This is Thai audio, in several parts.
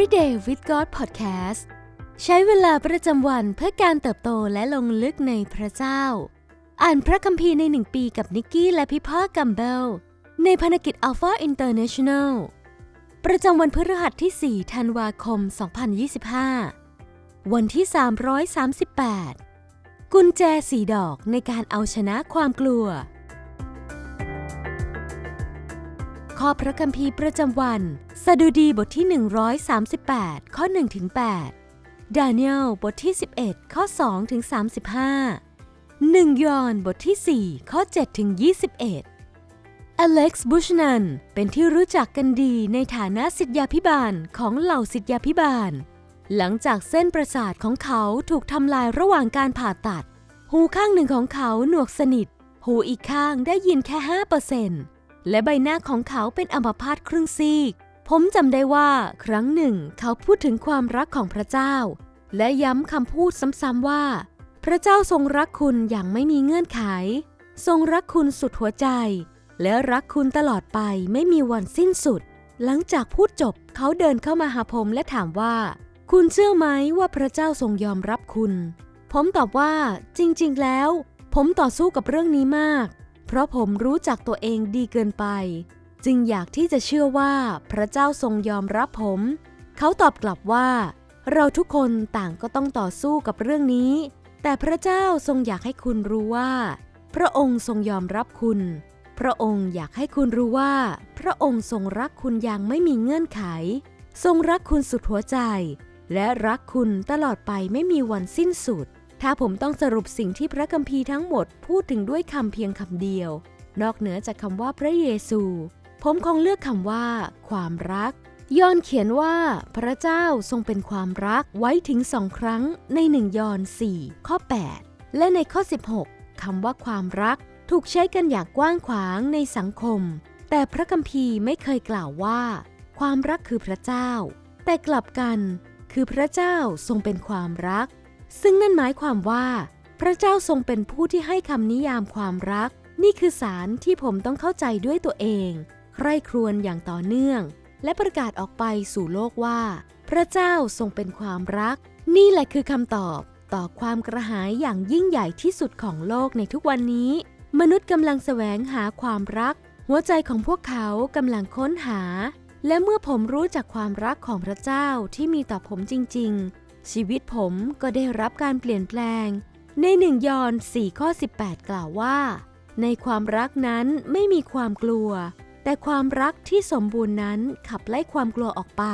Everyday with God Podcast ใช้เวลาประจำวันเพื่อการเติบโตและลงลึกในพระเจ้า อ่านพระคัมภีร์ในหนึ่งปีกับนิกกี้และพี่พ่อกัมเบล ในภารกิจ Alpha International ประจำวันพฤหัสที่ 4 ธันวาคม 2025 วันที่ 338 กุญแจสีดอกในการเอาชนะความกลัว ข้อพระคัมภีร์ประจำวัน สดุดีบทที่ 138 ข้อ1ถึง8ดาเนียลบทที่ 11 ข้อ2ถึง35 1 ยอห์นบทที่ 4 ข้อ7ถึง21อเล็กซ์บุชนัน เป็นที่รู้จักกันดีในฐานะสิทธยาพิบาลของเหล่าสิทธยาพิบาล หลังจากเส้นประสาทของเขาถูกทำลายระหว่างการผ่าตัด หูข้างหนึ่งของเขาหนวกสนิท หูอีกข้างได้ยินแค่ 5% และใบหน้าของเขาเป็นอัมพาตครึ่งซีก ผมจำได้ว่าครั้งหนึ่งเขาพูดถึงความรักของพระเจ้า และย้ำคำพูดซ้ำๆว่า พระเจ้าทรงรักคุณอย่างไม่มีเงื่อนไข ทรงรักคุณสุดหัวใจ และรักคุณตลอดไปไม่มีวันสิ้นสุด หลังจากพูดจบเขาเดินเข้ามาหาผมและถามว่า คุณเชื่อไหมว่าพระเจ้าทรงยอมรับคุณ ผมตอบว่า จริง ๆ แล้ว ผมต่อสู้กับเรื่องนี้มาก เพราะผมรู้จักตัวเองดีเกินไป จึงอยากที่จะเชื่อว่าพระเจ้าทรงยอมรับผม เขาตอบกลับว่า เราทุกคนต่างก็ต้องต่อสู้กับเรื่องนี้ แต่พระเจ้าทรงอยากให้คุณรู้ว่า พระองค์ทรงยอมรับคุณ พระองค์อยากให้คุณรู้ว่า พระองค์ทรงรักคุณอย่างไม่มีเงื่อนไข ทรงรักคุณสุดหัวใจ และรักคุณตลอดไปไม่มีวันสิ้นสุด ถ้าผมต้องสรุปสิ่งที่พระคัมภีร์ทั้งหมดพูดถึงด้วยคำเพียงคำเดียว นอกเหนือจากคำว่าพระเยซู ผมคงเลือกคำว่า ความรักยอนเขียนว่า พระเจ้าทรงเป็นความรักไว้ถึงสองครั้งในหนึ่งยอน4ข้อ 8 และในข้อ 16 คำว่าความรักถูกใช้กันอย่างกว้างขวางในสังคม แต่พระคัมภีร์ไม่เคยกล่าวว่า ความรักคือพระเจ้า แต่กลับกัน คือพระเจ้าทรงเป็นความรัก ซึ่งนั่นหมายความว่า พระเจ้าทรงเป็นผู้ที่ให้คำนิยามความรัก นี่คือสารที่ผมต้องเข้าใจด้วยตัวเองใคร่ครวญอย่างต่อเนื่อง และประกาศออกไปสู่โลกว่า พระเจ้าทรงเป็นความรัก นี่แหละคือคำตอบต่อความกระหายอย่างยิ่งใหญ่ที่สุดของโลกในทุกวันนี้ มนุษย์กำลังแสวงหาความรัก หัวใจของพวกเขากำลังค้นหา และเมื่อผมรู้จักความรักของพระเจ้าที่มีต่อผมจริง ชีวิตผมก็ได้รับการเปลี่ยนแปลง ในหนึ่งยอน4ข้อ 18 กล่าวว่า ในความรักนั้นไม่มีความกลัว แต่ความรักที่สมบูรณ์นั้นขับไล่ความกลัวออกไป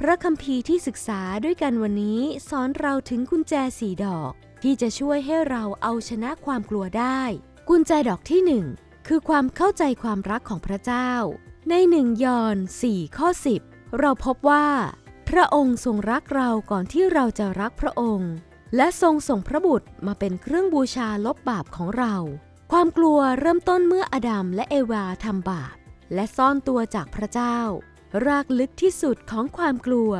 พระคัมภีร์ที่ศึกษาด้วยกันวันนี้สอนเราถึงกุญแจสีดอก ที่จะช่วยให้เราเอาชนะความกลัวได้ กุญแจดอกที่หนึ่งคือความเข้าใจความรักของพระเจ้า ในหนึ่งยอน4ข้อ 10 เราพบว่า พระองค์ทรงรักเราก่อนที่เราจะรักพระองค์ และทรงส่งพระบุตรมาเป็นเครื่องบูชาลบบาปของเรา ความกลัวเริ่มต้นเมื่ออดัมและเอวาทำบาป และซ่อนตัวจากพระเจ้า รากลึกที่สุดของความกลัว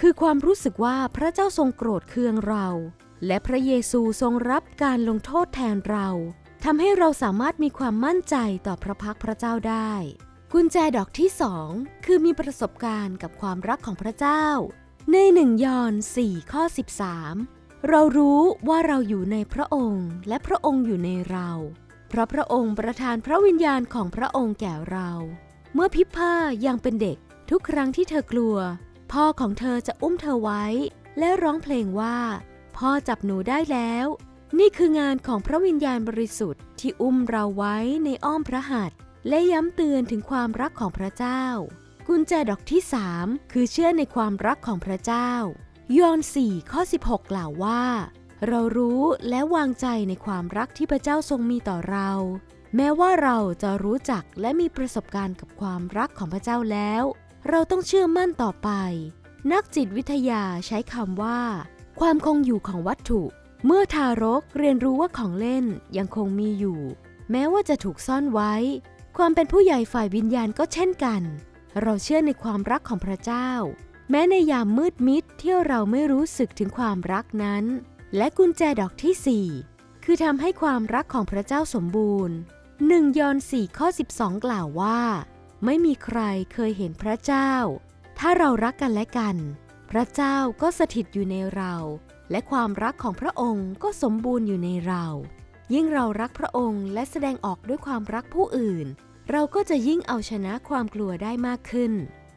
คือความรู้สึกว่าพระเจ้าทรงโกรธเคืองเรา และพระเยซูทรงรับการลงโทษแทนเราทำให้เราสามารถมีความมั่นใจต่อพระพักพระเจ้าได้ กุญแจดอกที่สองคือมีประสบการณ์กับความรักของพระเจ้า ในหนึ่งยอห์น4ข้อ 13 เรารู้ว่าเราอยู่ในพระองค์ และพระองค์อยู่ในเรา เพราะพระองค์ประทานพระวิญญาณของพระองค์แก่เรา เมื่อพิพายังเป็นเด็กทุกครั้งที่เธอกลัว พ่อของเธอจะอุ้มเธอไว้ และร้องเพลงว่า พ่อจับหนูได้แล้ว นี่คืองานของพระวิญญาณบริสุทธิ์ที่อุ้มเราไว้ในอ้อมพระหัตถ์ และย้ำเตือนถึงความรักของพระเจ้า กุญแจดอกที่ 3 คือเชื่อในความรักของพระเจ้า ยอห์น4ข้อ16 กล่าวว่า เรารู้และวางใจในความรักที่พระเจ้าทรงมีต่อเรา แม้ว่าเราจะรู้จักและมีประสบการณ์กับความรักของพระเจ้าแล้ว เราต้องเชื่อมั่นต่อไป นักจิตวิทยาใช้คำว่า ความคงอยู่ของวัตถุ เมื่อทารกเรียนรู้ว่าของเล่นยังคงมีอยู่ แม้ว่าจะถูกซ่อนไว้ ความเป็นผู้ใหญ่ฝ่ายวิญญาณก็เช่นกัน เราเชื่อในความรักของพระเจ้า แม้ในยามมืดมิดที่เราไม่รู้สึกถึงความรักนั้น และกุญแจดอกที่ 4 คือทำให้ความรักของพระเจ้าสมบูรณ์1ยอห์น4ข้อ 12 กล่าวว่า ไม่มีใครเคยเห็นพระเจ้า ถ้าเรารักกันและกัน พระเจ้าก็สถิตอยู่ในเรา และความรักของพระองค์ก็สมบูรณ์อยู่ในเรา ยิ่งเรารักพระองค์และแสดงออกด้วยความรักผู้อื่น เราก็จะยิ่งเอาชนะความกลัวได้มากขึ้น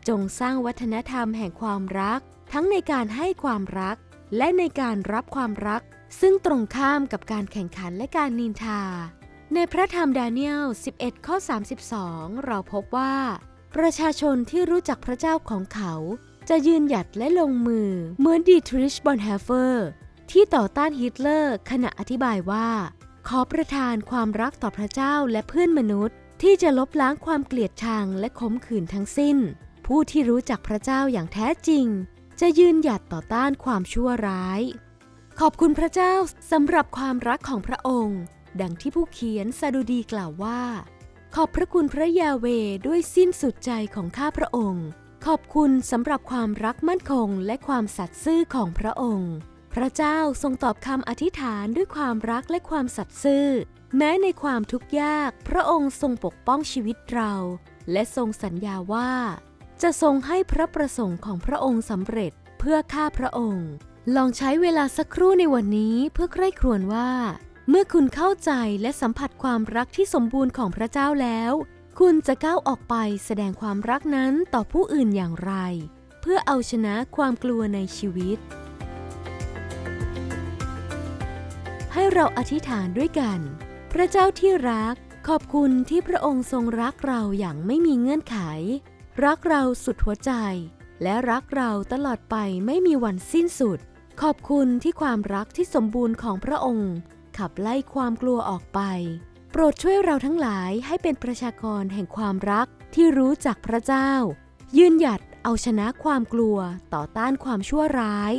จงสร้างวัฒนธรรมแห่งความรัก ทั้งในการให้ความรัก และในการรับความรัก ซึ่งตรงข้ามกับการแข่งขันและการนินทา ในพระธรรมดาเนียล 11 ข้อ 32 เราพบว่า ประชาชนที่รู้จักพระเจ้าของเขา จะยืนหยัดและลงมือ เหมือนดีทริชบอนแฮเฟอร์ ที่ต่อต้านฮิตเลอร์ขณะอธิบายว่า ขอประทานความรักต่อพระเจ้าและเพื่อนมนุษย์ ที่จะลบล้างความเกลียดชังและขมขื่นทั้งสิ้น ผู้ที่รู้จักพระเจ้าอย่างแท้จริง จะยืนหยัดต่อต้านความชั่วร้าย ขอบคุณพระเจ้าสำหรับความรักของพระองค์ ดังที่ผู้เขียนซาดูดีกล่าวว่า ขอบพระคุณพระยาเวด้วยสิ้นสุดใจของข้าพระองค์ ขอบคุณสำหรับความรักมั่นคงและความสัตย์ซื่อของพระองค์ พระเจ้าทรงตอบคำอธิษฐานด้วยความรักและความสัตย์ซื่อ แม้ในความทุกข์ยาก พระองค์ทรงปกป้องชีวิตเรา และทรงสัญญาว่า จะทรงให้พระประสงค์ของพระองค์สำเร็จเพื่อข้าพระองค์ ลองใช้เวลาสักครู่ในวันนี้เพื่อใคร่ครวญว่า เมื่อคุณเข้าใจและสัมผัสความรักที่สมบูรณ์ของพระเจ้าแล้ว คุณจะก้าวออกไปแสดงความรักนั้นต่อผู้อื่นอย่างไร เพื่อเอาชนะความกลัวในชีวิต เราอธิษฐานด้วยกัน พระเจ้าที่รัก ขอบคุณที่พระองค์ทรงรักเราอย่างไม่มีเงื่อนไข รักเราสุดหัวใจ และรักเราตลอดไปไม่มีวันสิ้นสุด ขอบคุณที่ความรักที่สมบูรณ์ของพระองค์ ขับไล่ความกลัวออกไป โปรดช่วยเราทั้งหลายให้เป็นประชากรแห่งความรักที่รู้จักพระเจ้า ยืนหยัดเอาชนะความกลัวต่อต้านความชั่วร้าย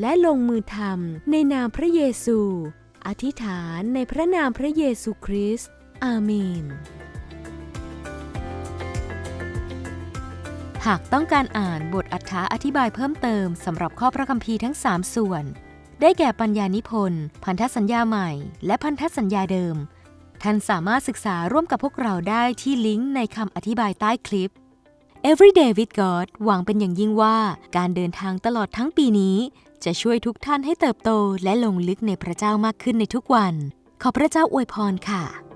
และลงมือทำในนามพระเยซู อธิษฐานในพระนามพระเยซูคริสต์ อาเมน หากต้องการอ่านบทอัฏฐาอธิบายเพิ่มเติมสำหรับข้อพระคัมภีร์ทั้ง 3 ส่วน ได้แก่ปัญญานิพนธ์ พันธสัญญาใหม่ และพันธสัญญาเดิม ท่านสามารถศึกษาร่วมกับพวกเราได้ที่ลิงก์ในคำอธิบายใต้คลิป Everyday with God หวังเป็นอย่างยิ่งว่าการเดินทางตลอดทั้งปีนี้ จะช่วยทุกท่านให้เติบโตและลงลึกในพระเจ้ามากขึ้นในทุกวัน ขอพระเจ้าอวยพรค่ะ